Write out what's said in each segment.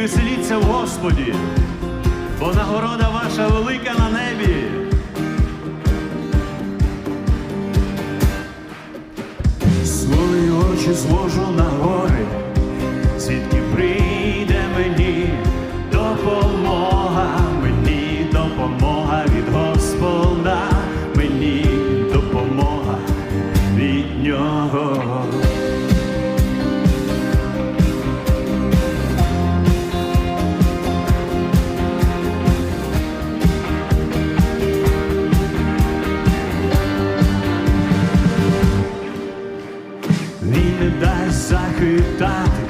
веселіться в Господі, бо нагорода ваша велика на небі. Свої очі зложу на гори. не дасть захитати.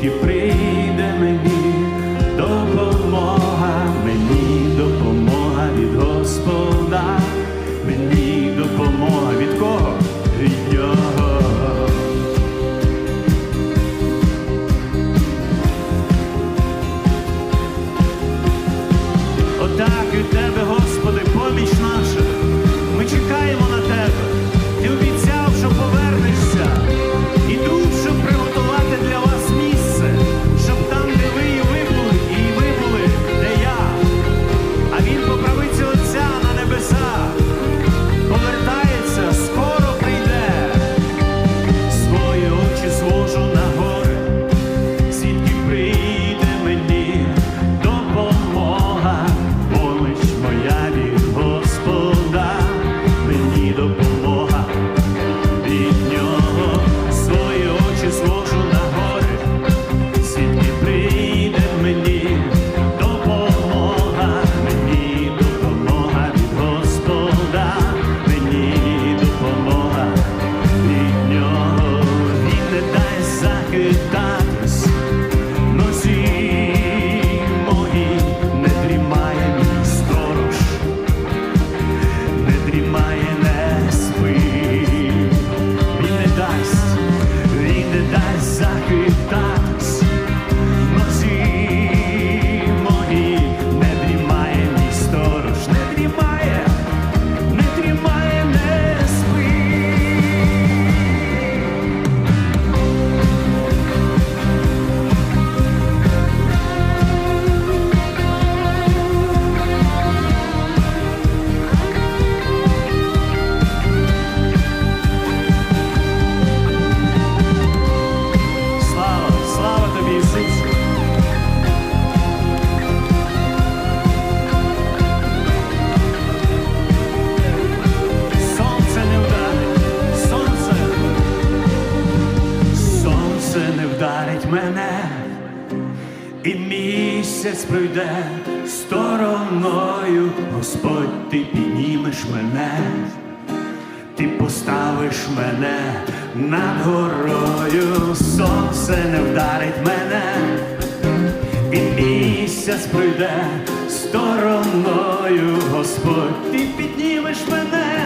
тільки прийде мені. Місяць пройде стороною, Господь, ти піднімеш мене, ти поставиш мене над горою, сонце не вдарить мене, і місяць пройде стороною, Господь, ти піднімеш мене.